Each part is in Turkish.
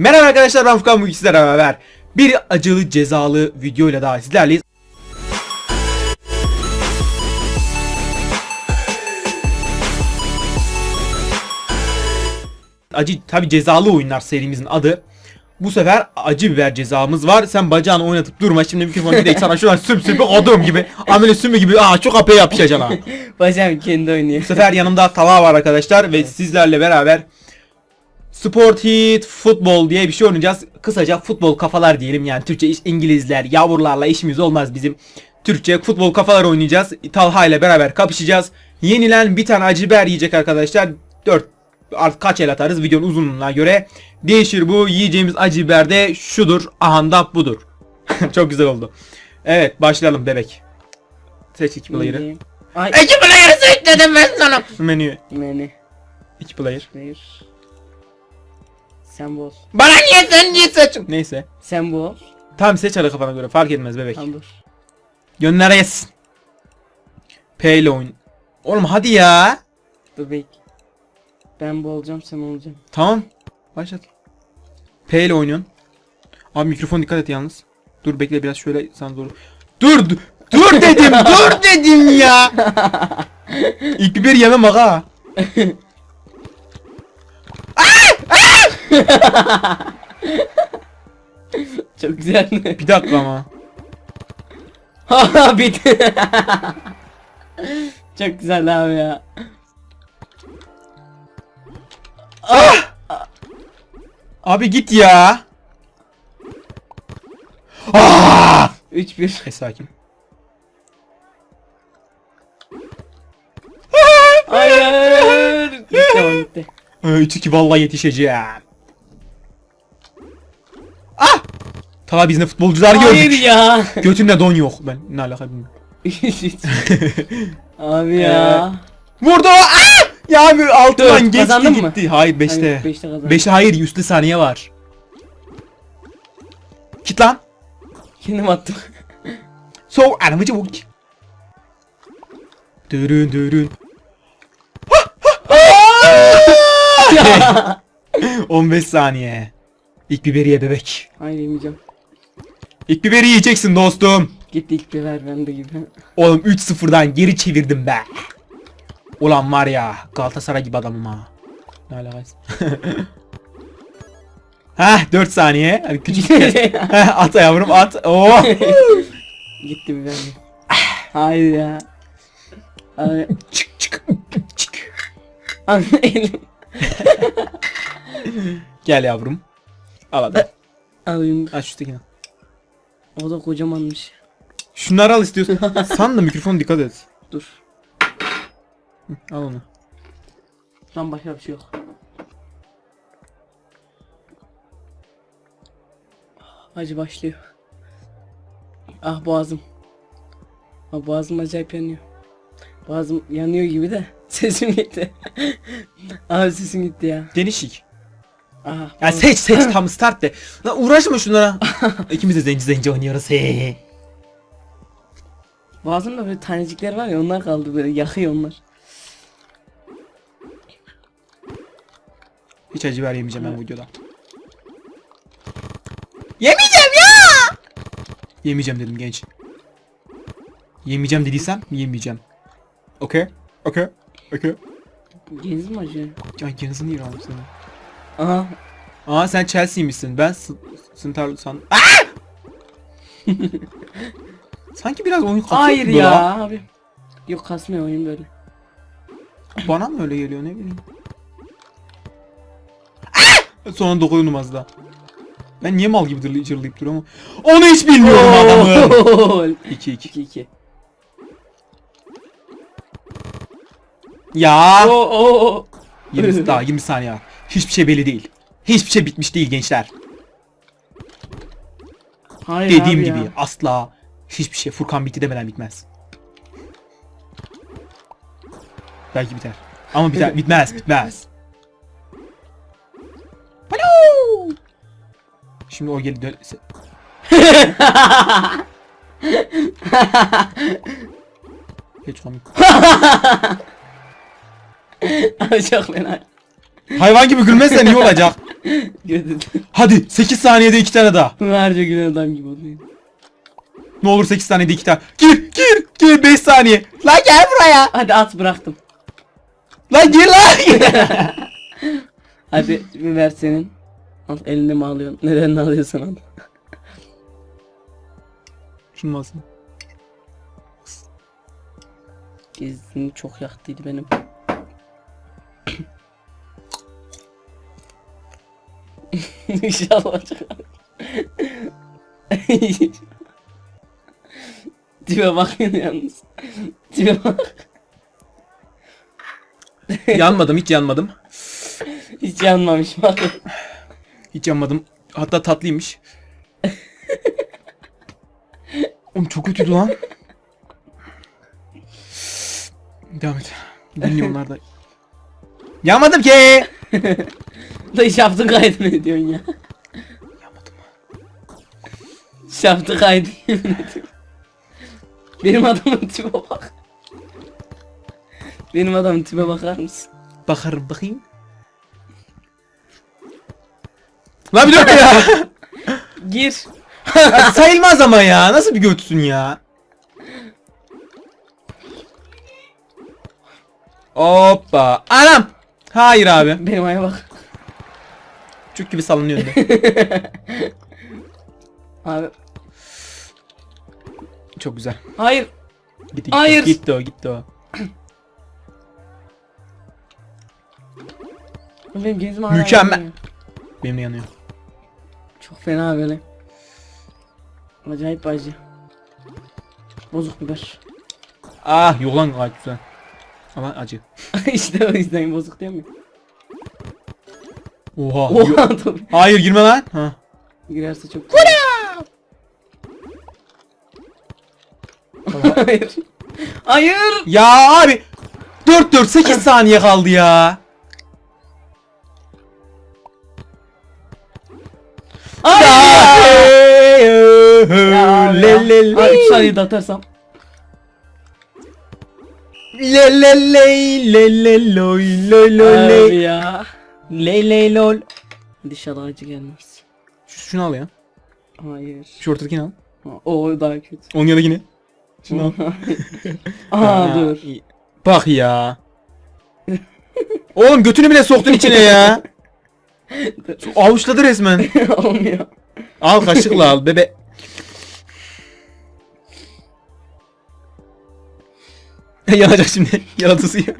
Merhaba arkadaşlar ben Furkan bugün sizlerle beraber bir acılı cezalı videoyla daha sizlerleyiz. Acı tabi cezalı oyunlar serimizin adı. Bu sefer acı biber cezamız var. Sen bacağını oynatıp durma. Şimdi mikrofonu bir de sana şuradan sümsü bir adam gibi. Amele sümü gibi. Aa çok apaya yapacaksın ha. Bacağım kendi oynuyor. Bu sefer yanımda tava var arkadaşlar ve sizlerle beraber Sport Hit Futbol diye bir şey oynayacağız. Kısaca futbol kafalar diyelim yani Türkçe iş İngilizler, yavrularla işimiz olmaz bizim. Türkçe futbol kafalar oynayacağız. Talha ile beraber kapışacağız. Yenilen bir tane acı biber yiyecek arkadaşlar. 4 artık kaç el atarız videonun uzunluğuna göre. Değişir bu. Yiyeceğimiz acı biber de şudur. Ahanda budur. Çok güzel oldu. Evet başlayalım bebek. Seç iki player'ı. Ay. İki player'ı seç dedim ben sana. Menü. Meni. İki player. Hayır. Sen bul. Bana niye sen niye seçin? Neyse. Sen bul. Tamam seç hadi kafana göre fark etmez bebek. Tamam dur. Gönder yes. P ile oyun. Oğlum hadi ya. Dur bek. Ben bu olacağım sen olacaksın. Tamam. Başlat. P ile oynuyorsun. Abi mikrofon dikkat et yalnız. Dur bekle biraz şöyle sana doğru. Dur dur, dur dedim dur dedim ya. İlk biber yemem aga. Çok güzel. Bir dakika ama. Ha bitti. Çok güzel abi ya. Abi git ya. Aa! 3-1. E sakin. Hayır. Gitti tamam gitti. 3-2 vallahi yetişeceğim. Ah! Ta biz ne futbolcular Hayır gördük. ya. Götünde don yok. Ben ne alaka bilmiyorum. abi ya. Vurdu. Ah! Ya abi altından Dört, geçti kazandın mı? gitti. Hayır 5'te. Hayır, beşte kazandım. 5'te hayır üstte saniye var. Git lan. Kendim attım. So anamı çabuk. Dürün dürün. 15 saniye. İlk biberi ye bebek. Hayır yemeyeceğim. İlk biberi yiyeceksin dostum. Gitti ilk bir ver bende gibi. Oğlum 3-0'dan geri çevirdim be. Ulan var ya Galatasaray gibi adamım ha. Ne alakası? Heh 4 saniye. Hadi küçük. Heh, at yavrum at. Oh. Gitti bir bende. Hayır ya. Abi. çık çık çık. Gel yavrum. Al hadi. Alayım. Aç şu tekini. O da kocamanmış. Şunları al istiyorsun. Sen de mikrofon dikkat et. Dur. Hı, Al onu. Şu an başka bir şey yok. Acı başlıyor. Ah boğazım. Ah boğazım acayip yanıyor. Boğazım yanıyor gibi de sesim gitti. Abi sesim gitti ya. Genişlik. Ah. Ya seç seç tam start de. Lan uğraşma şunlara. İkimiz de zenci zenci oynuyoruz. He. Boğazımda böyle tanecikler var ya onlar kaldı böyle yakıyor onlar. Hiç acı biber yemeyeceğim ben bu videoda. Yemeyeceğim ya. Yemeyeceğim dedim genç. Yemeyeceğim dediysem yemeyeceğim. Okey. Okey. Okey. Geniz mi acıyor? Ya yarısını yiyorum seni. Aha. Aa sen Chelsea'mişsin. Ben S- Sıntar san. Sanki biraz oyun kasıyor Hayır gibi ya lan. abi. Yok kasmıyor oyun böyle. Bana mı öyle geliyor ne bileyim. Sonra dokundum az daha. Ben niye mal gibi cırlayıp duruyorum ama Onu hiç bilmiyorum adamı. Gol. 2-2 2-2. Ya Oo, oo, oo. 20 daha 20 saniye var. Hiçbir şey belli değil. Hiçbir şey bitmiş değil gençler. Hayır Dediğim abi gibi ya. asla hiçbir şey Furkan bitti demeden bitmez. Belki biter. Ama biter, bitmez, bitmez. Alo! Şimdi o geri dön... Hiç komik. Abi çok fena. Hayvan gibi gülmezsen iyi olacak. Hadi 8 saniyede 2 tane daha. Harca gülen adam gibi oluyor. Ne olur 8 saniyede 2 tane. Gir gir gir 5 saniye. Lan gel buraya. Hadi at bıraktım. Lan gir lan. Hadi bir ver senin. Al elinde mi alıyorsun? Neden alıyorsun al. Şunu alsın. Gezini çok yaktıydı benim. İnşallah çıkar. Tipe bakın yalnız. Tipe bak. yanmadım hiç yanmadım. Hiç yanmamış bakın. Hiç yanmadım. Hatta tatlıymış. Oğlum çok kötüydü lan. Devam et. Dinliyor onlar da. Yanmadım ki. Da şaftı kaydı ne diyorsun ya? Yanmadım. Şaftı kaydı yemin ediyorum. Benim adamın tipe bak. Benim adamın tipe bakar mısın? Bakarım bakayım. Lan bir dakika ya. Gir. Sayılmaz ama ya. Nasıl bir götüsün ya? Hoppa. Anam. Hayır abi. Benim aya bak. Çük gibi sallanıyor önde. Abi. Çok güzel. Hayır. Gitti gitti. Hayır. Gitti o gitti o. Benim gezim hala Mükemmel. yanıyor. Benim de yanıyor. Çok fena böyle. Acayip acı. Bozuk biber. Ah yok lan gayet güzel. Ama acı. işte o yüzden bozuk değil mi? Oha. yok. Oha tabii. Hayır girme lan. Ha. Girerse çok. Hayır. Hayır. Ya abi. 4 4 8 saniye kaldı ya. Hayır. Ya, le le üç le. saniye de atarsam. Le le le le le loy loy loy Abi le. ya. Le le lol. İnşallah acı gelmez. Şu- Şunu al ya. Hayır. Şu ortadakini al. Ha, O daha kötü. Onun yanındakini. Şunu al. Aa dur. Bak ya. Oğlum götünü bile soktun içine ya. Su Avuçladı resmen. Olmuyor. Al kaşıkla al bebe. Yanacak şimdi. Yaratısı ya.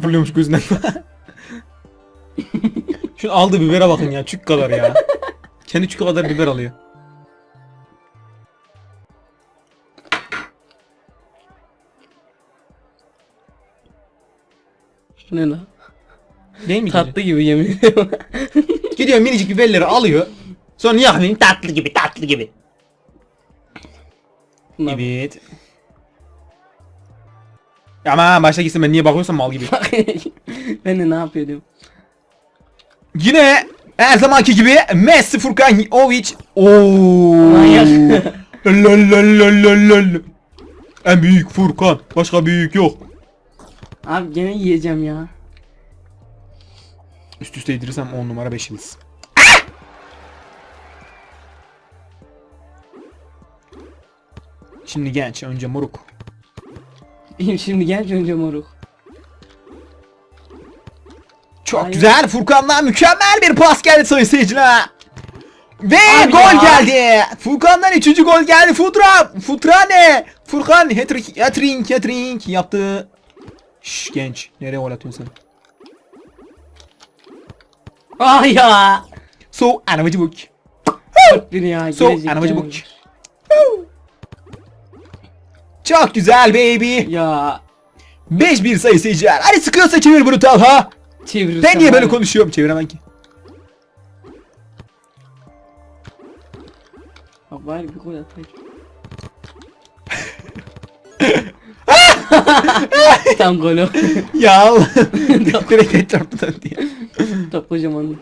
Fırlıyormuş gözünden. Şunu aldığı bibere bakın ya. Çük kadar ya. Kendi çükü kadar biber alıyor. Bu ne lan? Değil mi? Tatlı gibi yemin ediyorum. Gidiyor minicik biberleri alıyor. Sonra yapayım tatlı gibi tatlı gibi. Bunlar- Evet. Ama başta gitsin ben niye bakıyorsam mal gibi. Ben de ne yapıyordum? Yine her zamanki gibi Messi Furkan Ovic. Oo. Manyak. Lol lol lol lol lol. En büyük Furkan. Başka büyük yok. Abi gene yiyeceğim ya. Üst üste yedirirsem 10 numara 5 yıldız. Şimdi genç önce moruk. Benim şimdi genç önce moruk. Çok Hayır. güzel Furkan'dan mükemmel bir pas geldi seyirciler. Ve Abi gol ya. geldi. Furkan'dan üçüncü gol geldi. Futra, Futra ne? Furkan hat-trick, hat-trick, hat-trick yaptı. Şş genç, nereye gol atıyorsun sen? Ah ya. So, anamacı buk. So, anamacı buk. Çok güzel baby. Ya. 5-1 sayı seyirciler. Hadi sıkıyorsa çevir bunu Talha. Çevirirsem Ben niye böyle ya. konuşuyorum? Çeviremem ki. Bak bari bir gol atayım. Tam gol o. Ya Allah. Direkt et çarptı ya. Top kocaman.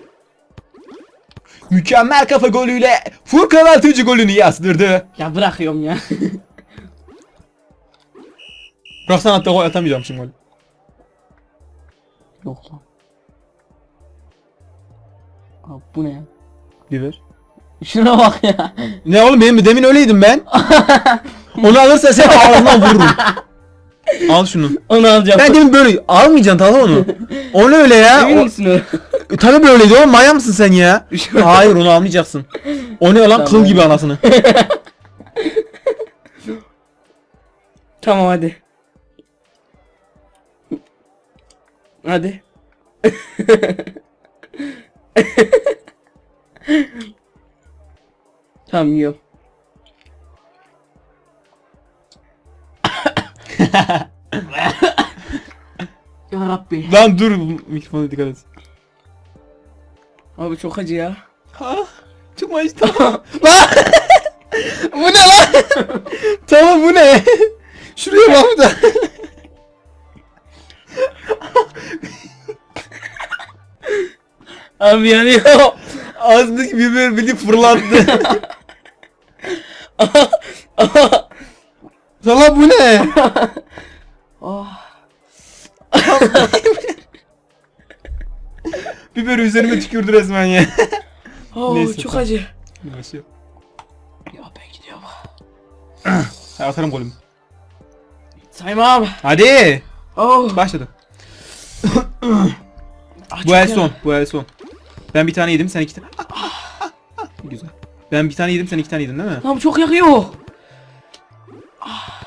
Mükemmel kafa golüyle Furkan 6. golünü yazdırdı. Ya bırakıyorum ya. Bıraksan hatta gol atamayacağım şimdi gol. Yok lan. Abi bu ne ya? Biber. Şuna bak ya. Ne oğlum benim demin öyleydim ben. Onu alırsa sen ağzından vururum. Al şunu. Onu alacağım. Ben demin böyle almayacaksın tamam onu. Onu öyle ya. Emin O, misin o? E, tabii böyleydi oğlum maya mısın sen ya? Hayır onu almayacaksın. O ne lan Tamam. kıl gibi anasını. Tamam hadi. Hadi. tamam yiyorum. ya Rabbi. lan dur mikrofona dikkat et. Abi çok acı ya. Ha, çok mu acı tamam. lan! bu ne lan? tamam bu ne? Şuraya bak da. Abi yanıyor. Ağzındaki biber bildi fırlattı. Sana bu ne? oh. Biber üzerime tükürdü resmen ya. Oh, Neyse, çok tamam. acı. Neyse. Ya ben gidiyorum. Ha, Atarım golümü. Saymam. Hadi. Oh. Başladı. Ah, Bu çok el son. Bu el son. Ben bir tane yedim sen iki tane. Güzel. Ben bir tane yedim sen iki tane yedin değil mi? Lan çok yakıyor. Ah.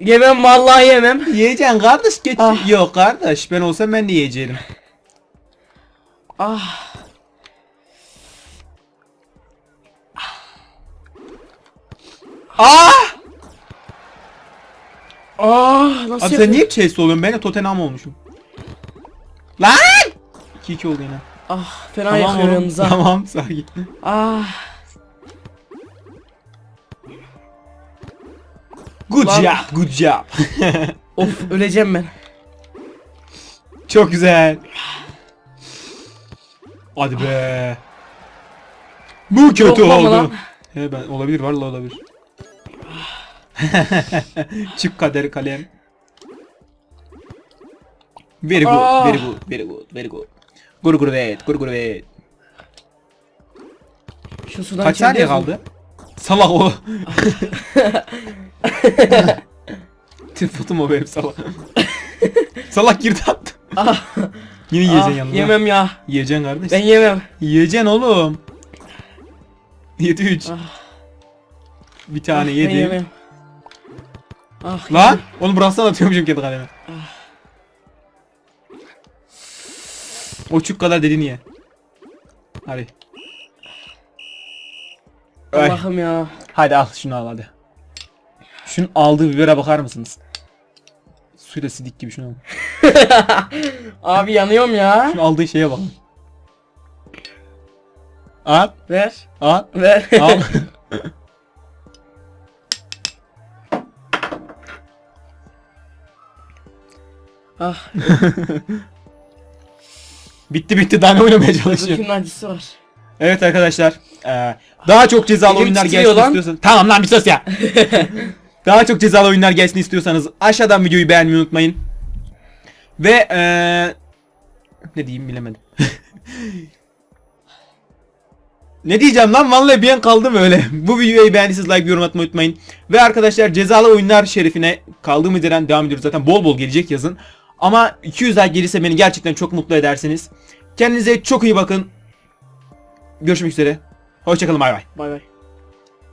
Yemem vallahi yemem. Yiyeceksin kardeş geç. Ah. Yok kardeş ben olsam ben de yiyeceğim. Ah. Ah! Ah nasıl Abi sen niye chase oluyorsun? Ben de Tottenham olmuşum. Lan! 2-2 oldu yine. Ah fena yakıyor oğlum, yanınıza. Tamam sakin. Ah. Good Lan. job, good job. Of öleceğim ben. Çok güzel. Hadi be. Bu kötü oldu. lan. He ben olabilir vallahi olabilir. Çık kader kalem. Very good, Ah. very good, very good, very good. Gur gur evet, gur gur evet. Şu sudan Kaç saniye kaldı? Salak o. Tüm fotum o benim salak. salak girdi attı. Ah. Yine yiyeceksin ah, yanına. yemem ya. Yiyeceksin kardeş. Ben yemem. Yiyeceksin oğlum. 7 3. Ah. Bir tane Ah, Ben yedim. yemem. Ah, Lan onu bıraksan atıyormuşum kendi kaleme. O çuk kadar dedin ye. Hadi. Ay. Allah'ım ya. Hadi al şunu al hadi. Şunun aldığı bibere bakar mısınız? Suyla sidik gibi şunu al. Abi yanıyorum ya. Şunun aldığı şeye bakın. Al, Ver. al, Ver. al. ah. bitti bitti daha ne oynamaya çalışıyor. Öbürkünün acısı var. Evet arkadaşlar. eee, daha çok cezalı Elim oyunlar titriyor gelsin lan. istiyorsanız. Tamam lan bir sus ya. daha çok cezalı oyunlar gelsin istiyorsanız aşağıdan videoyu beğenmeyi unutmayın. Ve eee ne diyeyim bilemedim. ne diyeceğim lan vallahi bir an kaldım öyle. Bu videoyu beğendiyseniz like yorum atmayı unutmayın. Ve arkadaşlar cezalı oyunlar şerefine kaldığımız yerden devam ediyoruz. Zaten bol bol gelecek yazın. Ama 200 like gelirse beni gerçekten çok mutlu edersiniz. Kendinize çok iyi bakın. Görüşmek üzere. Hoşçakalın bay bay. Bay bay.